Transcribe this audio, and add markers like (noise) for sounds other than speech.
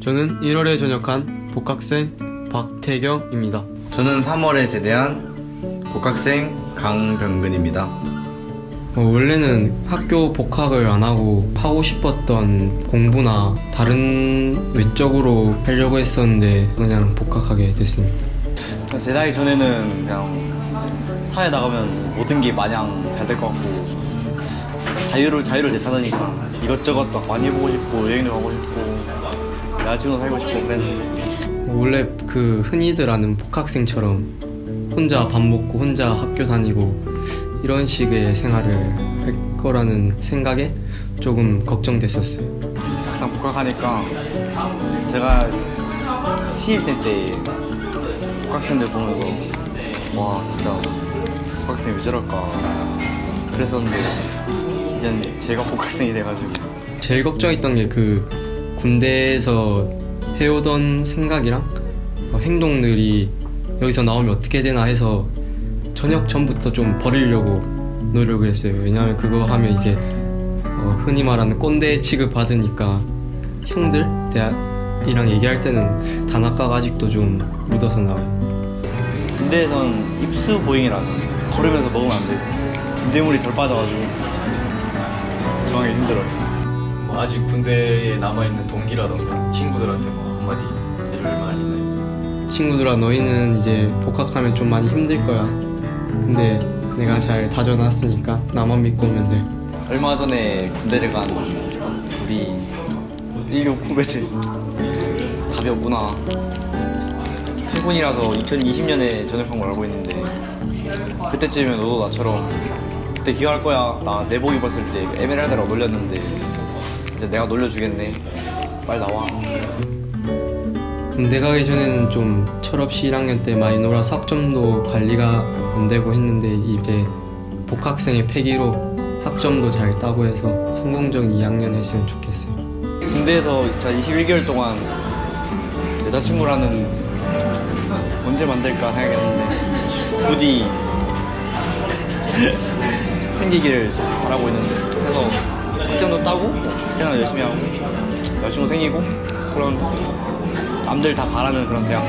저는 1월에 전역한 복학생 박태경입니다. 저는 3월에 제대한 복학생 강병근입니다. 어, 원래는 학교 복학을 안 하고 하고 싶었던 공부나 다른 외적으로 하려고 했었는데 그냥 복학하게 됐습니다. 제 나이 전에는 그냥 사회 나가면 모든 게 마냥 잘 될 것 같고 자유를 자유를 되찾으니까 이것저것 막 많이 해보고 싶고 여행도 가고 싶고 여자친구 사귀고 싶고 그랬는데 원래 그 흔히들 아는 복학생처럼 혼자 밥 먹고 혼자 학교 다니고 이런 식의 생활을 할 거라는 생각에 조금 걱정됐었어요. 막상 복학하니까 제가 신입생 때 복학생들 보면서 와 진짜 복학생이 왜 저럴까 그랬었는데 이젠 제가 복학생이 돼가지고 제일 걱정했던 게 그 군대에서 해오던 생각이랑 어, 행동들이 여기서 나오면 어떻게 되나 해서 저녁 전부터 좀 버리려고 노력을 했어요. 왜냐하면 그거 하면 이제 어, 흔히 말하는 꼰대 취급 받으니까 형들 대학이랑 얘기할 때는 단아까가 아직도 좀 묻어서 나와요. 군대에선 입수 보행이라는 걸으면서 먹으면 안 돼요 군대물이 덜 빠져가지고 정하기 힘들어요 뭐 아직 군대에 남아있는 동기라던가 친구들한테 뭐 한마디 해줄 말 있나요? 친구들아 너희는 이제 복학하면 좀 많이 힘들 거야. 근데 내가 잘 다져놨으니까 나만 믿고 오면 돼. 얼마 전에 군대를 간 우리 16 후배들 가볍구나 해군이라서 2020년에 전역한 걸 알고 있는데 그때쯤이면 너도 나처럼 그때 기억할 거야 나 내복 입었을 때 에메랄드라고 놀렸는데 이제 내가 놀려주겠네 빨리 나와 군대 가기 전에는 좀 철없이 1학년 때 많이 놀아서 학점도 관리가 안 되고 했는데 이제 복학생의 패기로 학점도 잘 따고 해서 성공적인 2학년 했으면 좋겠어요. 군대에서 진짜 21개월 동안 여자친구라는 언제 만들까 생각했는데 부디 (laughs) 생기기를 바라고 있는데 그래서 학점도 따고 그냥 열심히 하고 여자친구 생기고 그런 남들 다 바라는 그런 대학